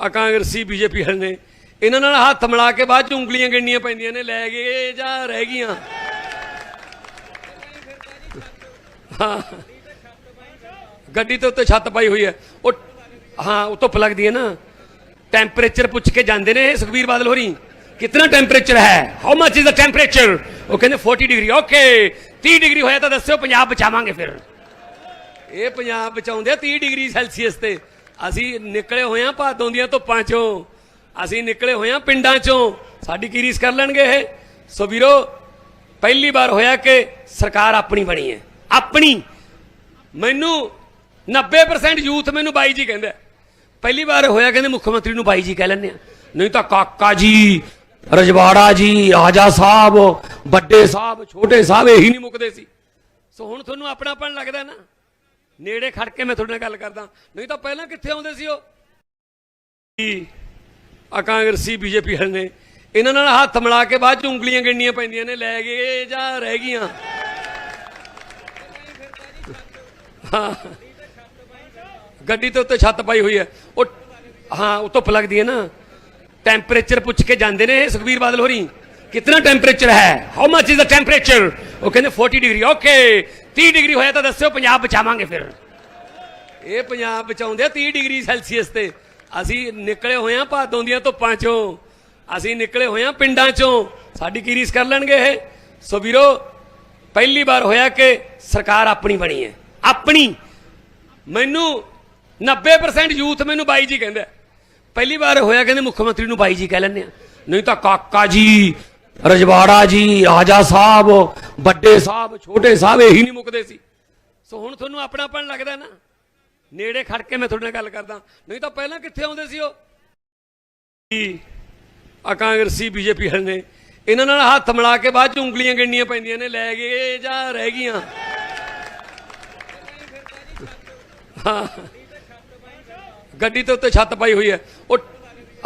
ਆ ਕਾਂਗਰਸੀ ਬੀਜੇਪੀ ਵਾਲੇ ਨੇ। ਇਹਨਾਂ ਨਾਲ ਹੱਥ ਮਿਲਾ ਕੇ ਬਾਅਦ ਚ ਉਂਗਲੀਆਂ ਗਿਣਨੀਆਂ ਪੈਂਦੀਆਂ ਨੇ, ਲੈ ਗਏ ਜਾਂ ਰਹਿ ਗਈਆਂ। ਗੱਡੀ ਤੇ ਉੱਤੇ ਛੱਤ ਪਾਈ ਹੋਈ ਹੈ। ਉਹ, ਹਾਂ, ਉਹ ਧੁੱਪ ਲੱਗਦੀ ਹੈ ਨਾ। ਟੈਂਪਰੇਚਰ ਪੁੱਛ ਕੇ ਜਾਂਦੇ ਨੇ ਸੁਖਬੀਰ ਬਾਦਲ ਹੋਰੀ। ਕਿੰਨਾ ਟੈਂਪਰੇਚਰ ਹੈ? How much is the temperature ਉਹ ਕਹਿੰਦੇ 40 ਡਿਗਰੀ ਓਕੇ 30 ਡਿਗਰੀ ਹੋਇਆ ਤਾਂ ਦੱਸਿਓ, ਪੰਜਾਬ ਬਚਾਵਾਂਗੇ ਫਿਰ। ਇਹ ਪੰਜਾਬ ਬਚਾਉਂਦੇ ਆ 30 ਡਿਗਰੀ ਸੈਲਸੀਅਸ ਤੇ। ਅਸੀਂ ਨਿਕਲੇ ਹੋਏ ਆ ਭਾਦੋਂ ਦੀਆਂ ਧੁੱਪਾਂ ਚੋਂ। ਅਸੀਂ ਨਿਕਲੇ ਹੋਏ ਪਿੰਡਾਂ ਚੋਂ। ਸਾਡੀ ਕੀ ਰੀਸ ਕਰ ਲੈਣਗੇ ਇਹ? ਸੋ ਵੀਰੋ, ਪਹਿਲੀ ਵਾਰ ਹੋਇਆ ਕਿ ਸਰਕਾਰ ਆਪਣੀ ਬਣੀ ਹੈ। ਆਪਣੀ। ਮੈਨੂੰ 90% ਯੂਥ ਮੈਨੂੰ ਬਾਈ ਜੀ ਕਹਿੰਦਾ ਪਹਿਲੀ ਵਾਰ ਹੋਇਆ ਕਹਿੰਦੇ ਮੁੱਖ ਮੰਤਰੀ ਨੂੰ ਬਾਈ ਜੀ ਕਹਿ ਲੈਂਦੇ ਆ ਨਹੀਂ ਤਾਂ ਕਾਕਾ ਜੀ, ਰਜਵਾੜਾ ਜੀ, ਆਜਾ ਸਾਹਿਬ, ਵੱਡੇ ਸਾਹਿਬ, ਛੋਟੇ ਸਾਹਿਬ ਇਹੀ ਨਹੀਂ ਮੁੱਕਦੇ ਸੀ। ਸੋ ਹੁਣ ਤੁਹਾਨੂੰ ਆਪਣਾਪਣ ਲੱਗਦਾ ਨਾ। ਨੇੜੇ ਖੜ ਕੇ ਮੈਂ ਤੁਹਾਡੇ ਨਾਲ ਗੱਲ ਕਰਦਾ। ਨਹੀਂ ਤਾਂ ਪਹਿਲਾਂ ਕਿੱਥੇ ਆਉਂਦੇ ਸੀ ਉਹ? ਆ ਕਾਂਗਰਸੀ, ਬੀਜੇਪੀ ਵਾਲੇ ਨੇ। ਇਹਨਾਂ ਨਾਲ ਹੱਥ ਮਿਲਾ ਕੇ ਬਾਅਦ ਚ ਉਂਗਲੀਆਂ ਗਿਣਨੀਆਂ ਪੈਂਦੀਆਂ ਨੇ, ਲੈ ਗਏ ਜਾਂ ਰਹਿ ਗਈਆਂ। ਗੱਡੀ ਤੇ ਉੱਤੇ ਛੱਤ ਪਾਈ ਹੋਈ ਹੈ। ਉਹ ਹਾਂ, ਉਹ ਧੁੱਪ ਲੱਗਦੀ ਹੈ ਨਾ। ਟੈਂਪਰੇਚਰ ਪੁੱਛ ਕੇ ਜਾਂਦੇ ਨੇ ਸੁਖਬੀਰ ਬਾਦਲ ਹੋਰੀ। ਕਿੰਨਾ ਟੈਂਪਰੇਚਰ ਹੈ? How much is the temperature ਉਹ ਕਹਿੰਦੇ 40 ਡਿਗਰੀ ਓਕੇ 30 ਡਿਗਰੀ ਹੋਇਆ ਤਾਂ ਦੱਸਿਓ, ਪੰਜਾਬ ਬਚਾਵਾਂਗੇ ਫਿਰ। ਇਹ ਪੰਜਾਬ ਬਚਾਉਂਦੇ ਆ 30 ਡਿਗਰੀ ਸੈਲਸੀਅਸ ਤੇ। ਅਸੀਂ ਨਿਕਲੇ ਹੋਏ ਆ ਭਾਦੋਂ ਦੀਆਂ ਧੁੱਪਾਂ ਚੋਂ। ਅਸੀਂ ਨਿਕਲੇ ਹੋਏ ਆ ਪਿੰਡਾਂ ਚੋਂ। ਸਾਡੀ ਕੀ ਰੀਸ ਕਰ ਲੈਣਗੇ ਇਹ? ਸੋ ਵੀਰੋ, ਪਹਿਲੀ ਵਾਰ ਹੋਇਆ ਕਿ ਸਰਕਾਰ ਆਪਣੀ ਬਣੀ ਹੈ। ਆਪਣੀ। ਮੈਨੂੰ 90% ਯੂਥ ਮੈਨੂੰ ਬਾਈ ਜੀ ਕਹਿੰਦਾ ਪਹਿਲੀ ਵਾਰ ਹੋਇਆ ਕਹਿੰਦੇ ਮੁੱਖ ਮੰਤਰੀ ਨੂੰ ਬਾਈ ਜੀ ਕਹਿ ਲੈਂਦੇ ਆ। ਨਹੀਂ ਤਾਂ ਕਾਕਾ ਜੀ, ਰਜਵਾੜਾ ਜੀ, ਰਾਜਾ ਸਾਹਿਬ ਵੱਡੇ ਸਾਹਿਬ, ਛੋਟੇ ਸਾਹਿਬ ਇਹੀ ਨਹੀਂ ਮੁੱਕਦੇ ਸੀ। ਸੋ ਹੁਣ ਤੁਹਾਨੂੰ ਆਪਣਾਪਣ ਲੱਗਦਾ ਨਾ, ਨੇੜੇ ਖੜ ਕੇ ਮੈਂ ਤੁਹਾਡੇ ਨਾਲ ਗੱਲ ਕਰਦਾ। ਨਹੀਂ ਤਾਂ ਪਹਿਲਾਂ ਕਿੱਥੇ ਆਉਂਦੇ ਸੀ ਉਹ? ਆ ਕਾਂਗਰਸੀ, ਬੀਜੇਪੀ ਵਾਲੇ ਨੇ, ਇਹਨਾਂ ਨਾਲ ਹੱਥ ਮਿਲਾ ਕੇ ਬਾਅਦ ਚ ਉਂਗਲੀਆਂ ਗਿਣਨੀਆਂ ਪੈਂਦੀਆਂ ਨੇ, ਲੈ ਗਏ ਜਾਂ ਰਹਿ ਗਈਆਂ। ਹਾਂ। ਗੱਡੀ ਤੇ ਉੱਤੇ ਛੱਤ ਪਾਈ ਹੋਈ ਹੈ। ਉਹ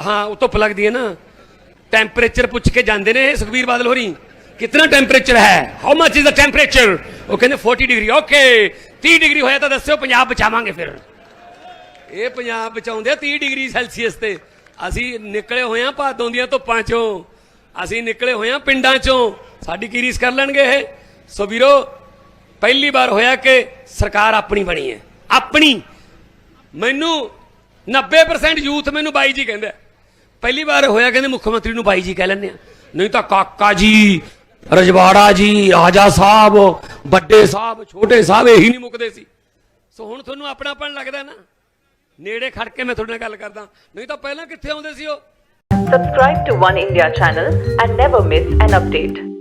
ਹਾਂ, ਉਹ ਧੁੱਪ ਲੱਗਦੀ ਹੈ ਨਾ। ਟੈਂਪਰੇਚਰ ਪੁੱਛ ਕੇ ਜਾਂਦੇ ਨੇ ਸੁਖਬੀਰ ਬਾਦਲ ਹੋਰੀ। ਕਿੰਨਾ ਟੈਂਪਰੇਚਰ ਹੈ how much is the temperature ਉਹ ਕਹਿੰਦੇ 40 ਡਿਗਰੀ ਓਕੇ 30 ਡਿਗਰੀ ਹੋਇਆ ਤਾਂ ਦੱਸਿਓ ਪੰਜਾਬ ਬਚਾਵਾਂਗੇ ਫਿਰ ਇਹ ਪੰਜਾਬ ਬਚਾਉਂਦੇ ਆ 30 ਡਿਗਰੀ ਸੈਲਸੀਅਸ ਤੇ ਅਸੀਂ ਨਿਕਲੇ ਹੋਏ ਆ ਭਾਦੋਂ ਦੀਆਂ ਧੁੱਪਾਂ ਚੋਂ ਅਸੀਂ ਨਿਕਲੇ ਹੋਏ ਆ ਪਿੰਡਾਂ ਚੋਂ ਸਾਡੀ ਕੀ ਰੀਸ ਕਰ ਲੈਣਗੇ ਇਹ ਸੋ ਵੀਰੋ ਪਹਿਲੀ ਵਾਰ ਹੋਇਆ ਕਿ ਸਰਕਾਰ ਆਪਣੀ ਬਣੀ ਹੈ ਆਪਣੀ ਮੈਨੂੰ 90% ਯੂਥ ਮੈਨੂੰ ਬਾਈ ਜੀ ਕਹਿੰਦਾ ਪਹਿਲੀ ਵਾਰ ਹੋਇਆ ਕਹਿੰਦੇ ਮੁੱਖ ਮੰਤਰੀ ਨੂੰ ਬਾਈ ਜੀ ਕਹਿ ਲੈਂਦੇ ਆ ਨਹੀਂ ਤਾਂ ਕਾਕਾ ਜੀ ਰਜਵਾੜਾ ਜੀ ਰਾਜਾ ਸਾਹਿਬ, ਵੱਡੇ ਸਾਹਿਬ, ਛੋਟੇ ਸਾਹਿਬ ਇਹੀ ਨਹੀਂ ਮੁੱਕਦੇ ਸੀ। ਸੋ ਹੁਣ ਤੁਹਾਨੂੰ ਆਪਣਾਪਣ ਲੱਗਦਾ ਨਾ? ਨੇੜੇ ਖੜ ਕੇ ਮੈਂ ਤੁਹਾਡੇ ਨਾਲ ਗੱਲ ਕਰਦਾ। ਨਹੀਂ ਤਾਂ ਪਹਿਲਾਂ ਕਿੱਥੇ ਆਉਂਦੇ ਸੀ ਉਹ? Subscribe to One India channel and never miss an update.